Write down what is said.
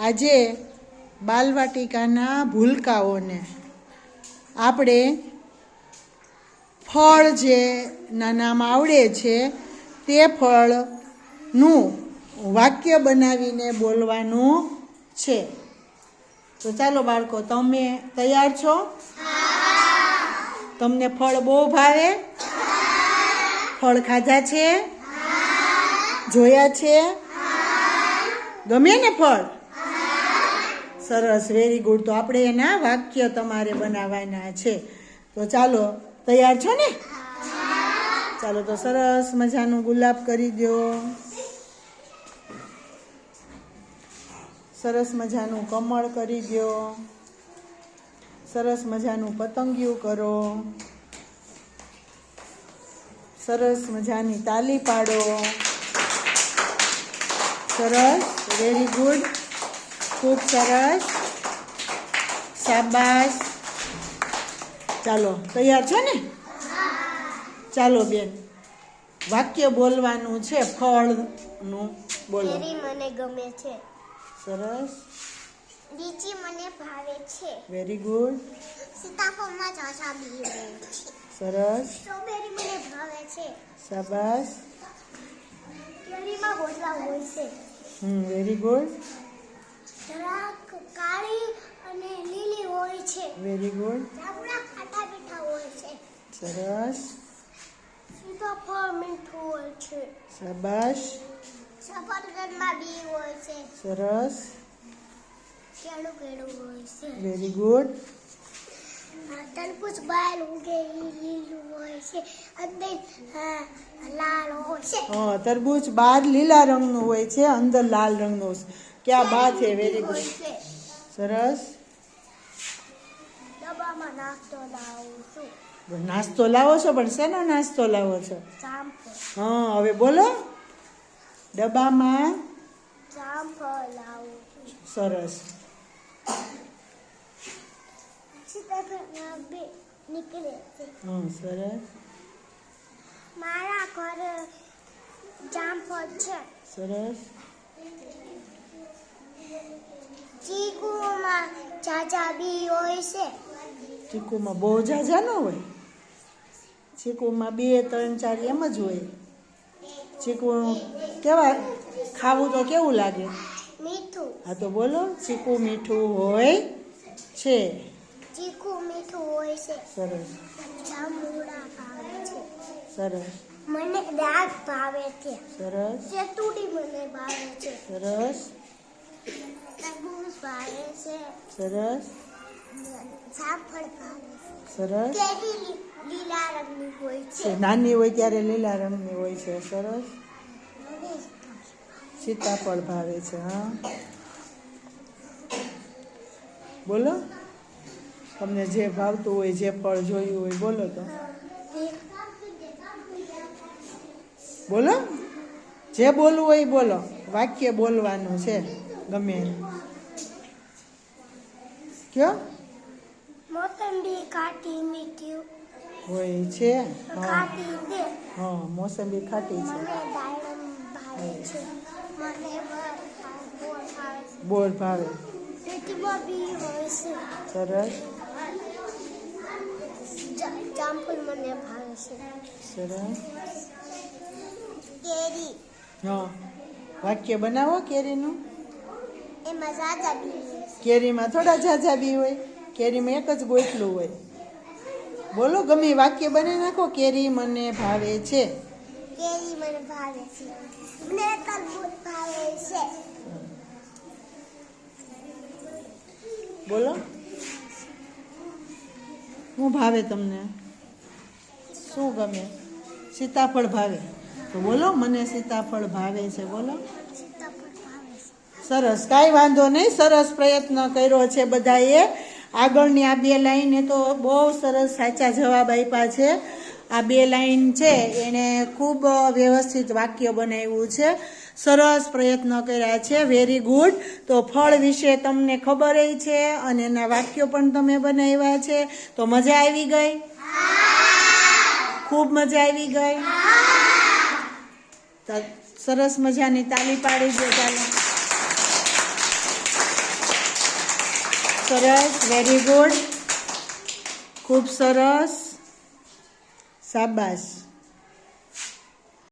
આજે બાલવાટિકાના ભૂલકાઓને આપણે ફળ જે નામ આવડે છે, તે ફળનું વાક્ય બનાવીને બોલવાનું છે. તો ચાલો બાળકો, તમે તૈયાર છો? તમને ફળ બહુ ભાવે? ફળ ખાધા છે? જોયા છે? ગમે ને ફળ? સરસ વેરી ગુડ તો આપણે એના વાક્ય તમારે બનાવવાના છે. તો ચાલો, તૈયાર છો ને? ચાલો, તો સરસ મજાનું ગુલાબ કરી દો. સરસ મજાનું કમળ કરી દો. સરસ મજાનું પતંગિયું કરો. સરસ મજાની તાલી પાડો. સરસ વેરી ગુડ ખૂબ સરસ. શાબાશ. ચાલો તૈયાર છો ને? ચાલો બેન. વાક્ય બોલવાનું છે ફળનું. બોલો. મને ગમે છે. સરસ. લીચી મને ભાવે છે. વેરી ગુડ સીતાફળમાં ચાચા બી સરસ. સ્ટ્રોબેરી મને ભાવે છે. શાબાશ. કેરીમાં ગોટલા હોય છે. હમ વેરી ગુડ જરાક કાળી અને લીલી હોય છે. વેરી ગુડ જાંબુડા ખાટા મીઠા હોય છે. સરસ. સીતાફળ મીઠું હોય છે. શાબાશ. સફરજનમાં બી હોય છે. સરસ. કેળું કેળું હોય છે. વેરી ગુડ તરબૂચ બહાર ઉગે લીલું હોય છે. અંદર હા, લાલ હોય છે. હા તરબૂચ બાર લીલા રંગનું હોય છે અંદર લાલ રંગનું. હોય છે. ક્યાં બા છે? વેરી ગુડ સરસ. નાસ્તો લાવું છું. પણ શેનો નાસ્તો લાવો છો? હા હવે બોલો. ડબ્બામાં? સરસ. સરસ. મારા ઘરે જામફળ છે. સરસ. ચીકુમાં જાજા બી હોય છે. ચીકુમાં બહુ જાજા ન હોય. ચીકુમાં બે ત્રણ ચાર એમ જ હોય. ચીકુ કેવા? ખાવું તો કેવું લાગે? મીઠું. હા તો બોલો ચીકુ મીઠું હોય છે. ચીકુ મીઠું હોય છે. સરસ. જાંબુડા ભાવે છે. સરસ. મને દાગ ભાવે છે. સરસ. ચેતુડી મને ભાવે છે. સરસ. તરબૂચ ભાવે છે. સરસ. જામફળ ભાવે સરસ. કેરી લીલા રંગની હોય છે. છે નાની હોય ત્યારે લીલા રંગની હોય છે. સરસ. સીતાફળ ભાવે છે હા. બોલો. તમને જે ભાવતું હોય જે ફળ જોયું હોય બોલો તો. બોલો. જે બોલવું હોય બોલો. વાક્ય બોલવાનું છે. ગમે. કયો? મોસંબી ખાટી મીઠી હોય છે? હા. ખાટી દે. હા મોસંબી ખાટી છે. છે. બર ભાવે. છે. છે. સરસ. જામફળ મને ભાવે છે. સરસ. કેરી. હા. વાક્ય બનાવો કેરીનું. એમાં ઝાઝા બી કેરીમાં થોડા ઝાઝા બી હોય કેરીમાં એક જ ગોઠલું હોય. બોલો ગમે વાક્ય બની નાખો કેરી મને ભાવે છે. કેરી મને ભાવે છે. મને તરબૂચ ભાવે છે. બોલો. શું ભાવે તમને? શું ગમે? સીતાફળ ભાવે. તો બોલો મને સીતાફળ ભાવે છે બોલો. સરસ. કાંઈ વાંધો નહીં, સરસ પ્રયત્ન કર્યો છે બધાએ. આગળની આ બે લાઈને તો બહુ સરસ સાચા જવાબ આપ્યા છે. આ બે લાઈન છે, એણે ખૂબ વ્યવસ્થિત વાક્ય બનાવ્યું છે. સરસ પ્રયત્ન કર્યા છે વેરી ગુડ તો ફળ વિશે તમને ખબર છે, અને એના વાક્યો પણ તમે બનાવ્યા છે. તો મજા આવી ગઈ? ખૂબ મજા આવી ગઈ? સરસ મજાની તાલી પાડી દે ચાલો. સરસ વેરી ગુડ ખૂબ સરસ. શાબાશ.